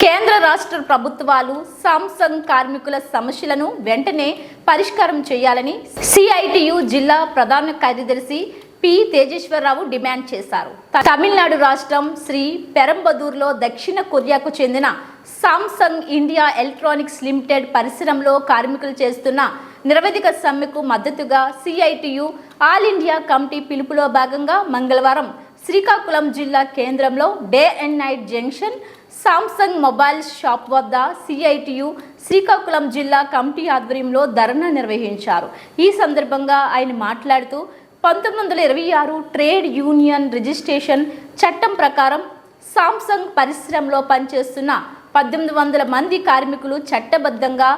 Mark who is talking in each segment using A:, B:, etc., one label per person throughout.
A: కేంద్ర రాష్ట్ర ప్రభుత్వాలు సామ్సంగ్ కార్మికుల సమస్యలను వెంటనే పరిష్కారం చేయాలని సిఐటియు జిల్లా ప్రధాన కార్యదర్శి పి తేజేశ్వరరావు డిమాండ్ చేశారు. తమిళనాడు రాష్ట్రం శ్రీ పెరంబదూర్లో దక్షిణ కొరియాకు చెందిన సామ్సంగ్ ఇండియా ఎలక్ట్రానిక్స్ లిమిటెడ్ పరిశ్రమలో కార్మికులు చేస్తున్న నిరవధిక సమ్మెకు మద్దతుగా సిఐటియు ఆల్ ఇండియా కమిటీ పిలుపులో భాగంగా మంగళవారం శ్రీకాకుళం జిల్లా కేంద్రంలో day and night junction Samsung mobile shop వద్ద సిఐటియు శ్రీకాకుళం జిల్లా కమిటీ ఆధ్వర్యంలో ధర్నా నిర్వహించారు. ఈ సందర్భంగా ఆయన మాట్లాడుతూ పంతొమ్మిది వందల ఇరవై ఆరు ట్రేడ్ యూనియన్ రిజిస్ట్రేషన్ చట్టం ప్రకారం సామ్సంగ్ పరిశ్రమలో పనిచేస్తున్న పద్దెనిమిది వందల మంది కార్మికులు చట్టబద్ధంగా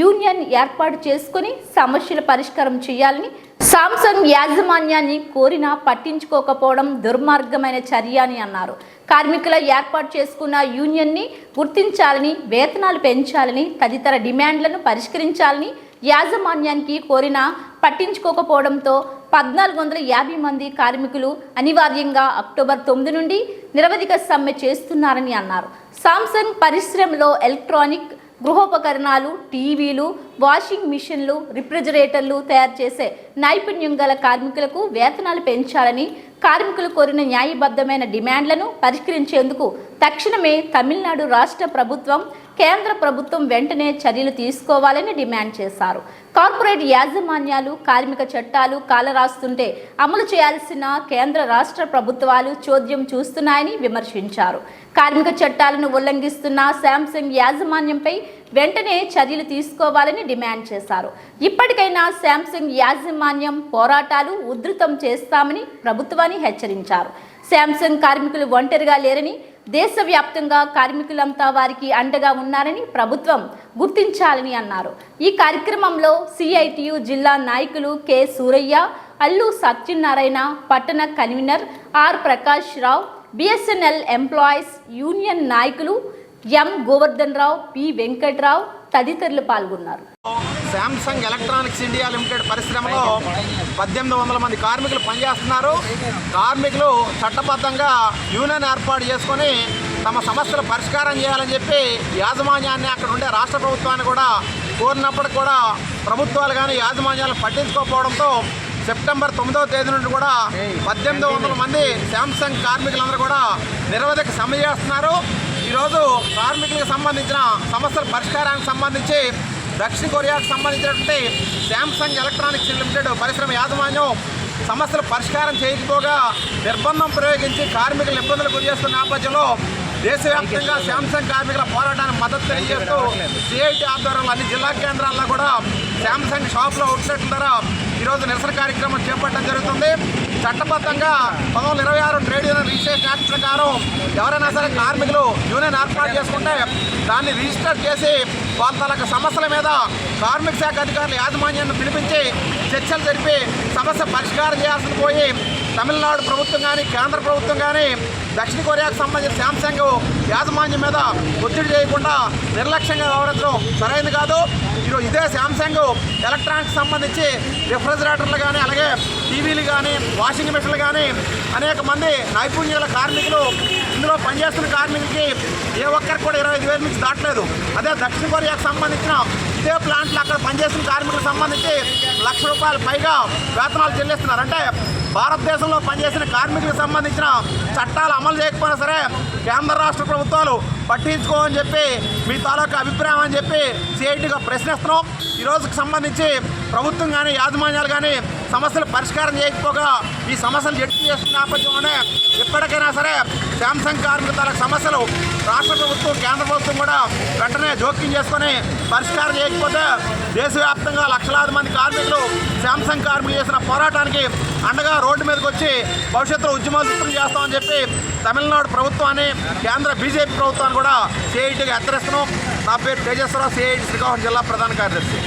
A: యూనియన్ ఏర్పాటు చేసుకుని సమస్యల పరిష్కారం చేయాలని సామ్సంగ్ యాజమాన్యాన్ని కోరినా పట్టించుకోకపోవడం దుర్మార్గమైన చర్య అని అన్నారు. కార్మికుల ఏర్పాటు చేసుకున్న యూనియన్ని గుర్తించాలని వేతనాలు పెంచాలని తదితర డిమాండ్లను పరిష్కరించాలని యాజమాన్యానికి కోరినా పట్టించుకోకపోవడంతో పద్నాలుగు వందల యాభై మంది కార్మికులు అనివార్యంగా అక్టోబర్ తొమ్మిది నుండి నిరవధిక సమ్మె చేస్తున్నారని అన్నారు. సామ్సంగ్ పరిశ్రమలో ఎలక్ట్రానిక్ గృహోపకరణాలు టీవీలు వాషింగ్ మిషన్లు రిఫ్రిజిరేటర్లు తయారు చేసే నైపుణ్యం గల కార్మికులకు వేతనాలు పెంచాలని కార్మికులు కోరిన న్యాయబద్ధమైన డిమాండ్లను పరిష్కరించేందుకు తక్షణమే తమిళనాడు రాష్ట్ర ప్రభుత్వం కేంద్ర ప్రభుత్వం వెంటనే చర్యలు తీసుకోవాలని డిమాండ్ చేశారు. కార్పొరేట్ యాజమాన్యాలు కార్మిక చట్టాలు కాలరాస్తుంటే అమలు చేయాల్సిన కేంద్ర రాష్ట్ర ప్రభుత్వాలు చోద్యం చూస్తున్నాయని విమర్శించారు. కార్మిక చట్టాలను ఉల్లంఘిస్తున్న శాంసంగ్ యాజమాన్యంపై వెంటనే చర్యలు తీసుకోవాలని డిమాండ్ చేశారు. ఇప్పటికైనా శాంసంగ్ యాజమాన్యం పోరాటాలు ఉధృతం చేస్తామని ప్రభుత్వాన్ని హెచ్చరించారు. శాంసంగ్ కార్మికులు ఒంటరిగా లేరని దేశవ్యాప్తంగా కార్మికులంతా వారికి అండగా ఉన్నారని ప్రభుత్వం గుర్తించాలని అన్నారు. ఈ కార్యక్రమంలో సిఐటియు జిల్లా నాయకులు కె సూరయ్య అల్లు సత్యనారాయణ పట్టణ convener R Prakash Rao BSNL employees union నాయకులు ఎం గోవర్ధన్ రావు పి వెంకట్రావు తదితరులు పాల్గొన్నారు.
B: శాంసంగ్ ఎలక్ట్రానిక్స్ ఇండియా లిమిటెడ్ పరిశ్రమలో పద్దెనిమిది వందల మంది కార్మికులు పనిచేస్తున్నారు. కార్మికులు చట్టబద్ధంగా యూనియన్ ఏర్పాటు చేసుకొని తమ సమస్యలు పరిష్కారం చేయాలని చెప్పి యాజమాన్యాన్ని అక్కడ ఉండే రాష్ట్ర ప్రభుత్వాన్ని కూడా కోరినప్పటికి కూడా ప్రభుత్వాలు కానీ యాజమాన్యాలు పట్టించుకోకపోవడంతో సెప్టెంబర్ తొమ్మిదవ తేదీ నుండి కూడా పద్దెనిమిది వందల మంది శాంసంగ్ కార్మికులందరూ కూడా నిరవధిక సమ్మె చేస్తున్నారు. ఈరోజు కార్మికులకు సంబంధించిన సమస్యల పరిష్కారానికి సంబంధించి దక్షిణ కొరియాకు సంబంధించినటువంటి శాంసంగ్ ఎలక్ట్రానిక్స్ లిమిటెడ్ పరిశ్రమ యాజమాన్యం సమస్యలు పరిష్కారం చేయకపోగా నిర్బంధం ప్రయోగించి కార్మికులు ఇబ్బందులు గురి చేస్తున్న నేపథ్యంలో దేశవ్యాప్తంగా శాంసంగ్ కార్మికుల పోరాటానికి మద్దతు తెలియజేస్తూ సిఐటి ఆధ్వర్యంలో అన్ని జిల్లా కేంద్రాల్లో కూడా శాంసంగ్ షాప్లో అవుట్లెట్ల ద్వారా ఈరోజు నిరసన కార్యక్రమం చేపట్టడం జరుగుతుంది. చట్టబద్ధంగా పంతొమ్మిది ఇరవై ఆరు ట్రేడ్ యూనియన్ రిజిస్ట్రేషన్ యాక్ట్ ప్రకారం ఎవరైనా సరే కార్మికులు యూనియన్ ఏర్పాటు చేసుకుంటే దాన్ని రిజిస్టర్ చేసి వాళ్ళ తాలూకా సమస్యల మీద కార్మిక శాఖ అధికారులు యాజమాన్యాన్ని పిలిపించి చర్చలు జరిపి సమస్య పరిష్కారం చేయాల్సి పోయి తమిళనాడు ప్రభుత్వం కానీ కేంద్ర ప్రభుత్వం కానీ దక్షిణ కొరియాకు సంబంధించిన శాంసంగ్ యాజమాన్యం మీద ఒత్తిడి చేయకుండా నిర్లక్ష్యంగా వ్యవహరించడం సరైనది కాదు. ఈరోజు ఇదే శాంసంగ్ ఎలక్ట్రానిక్స్ సంబంధించి రిఫ్రిజిరేటర్లు కానీ అలాగే టీవీలు కానీ వాషింగ్ మిషన్లు కానీ అనేక మంది నైపుణ్యాల కార్మికులు ఇందులో పనిచేస్తున్న కార్మికులకి ఏ ఒక్కరికి కూడా ఇరవై ఐదు వేల నుంచి దాటలేదు. అదే దక్షిణ కొరియాకు సంబంధించిన ఇదే ప్లాంట్లు అక్కడ పనిచేస్తున్న కార్మికులకు సంబంధించి లక్ష రూపాయల పైగా వేతనాలు చెల్లిస్తున్నారు. అంటే భారతదేశంలో పనిచేసిన కార్మికులకు సంబంధించిన చట్టాలు అమలు చేయకపోయినా సరే కేంద్ర రాష్ట్ర ప్రభుత్వాలు పట్టించుకోమని చెప్పి మీ తాలూకా అభిప్రాయం అని చెప్పి సిఐటిగా ప్రశ్నిస్తున్నాం. ఈరోజుకి సంబంధించి ప్రభుత్వం కానీ యాజమాన్యాలు కానీ సమస్యలు పరిష్కారం చేయకపోగా ఈ సమస్యలు జడ్జి చేస్తున్న నేపథ్యంలోనే ఎప్పటికైనా సరే శాంసంగ్ కార్మికుల తాలూకు సమస్యలు రాష్ట్ర ప్రభుత్వం కేంద్ర ప్రభుత్వం కూడా వెంటనే జోక్యం చేసుకొని పరిష్కారం చేయకపోతే దేశవ్యాప్తంగా లక్షలాది మంది కార్మికులు శాంసంగ్ కార్మికులు చేసిన పోరాటానికి అండగా రోడ్డు మీదకి వచ్చి భవిష్యత్తులో ఉద్యమాలు చిత్రం చేస్తామని చెప్పి తమిళనాడు ప్రభుత్వాన్ని కేంద్ర బీజేపీ ప్రభుత్వాన్ని కూడా సిఐటిగా హెచ్చరిస్తున్నాం. నా పేరు తేజస్వరరావు సిఐటి శ్రీకాకుళం జిల్లా ప్రధాన కార్యదర్శి.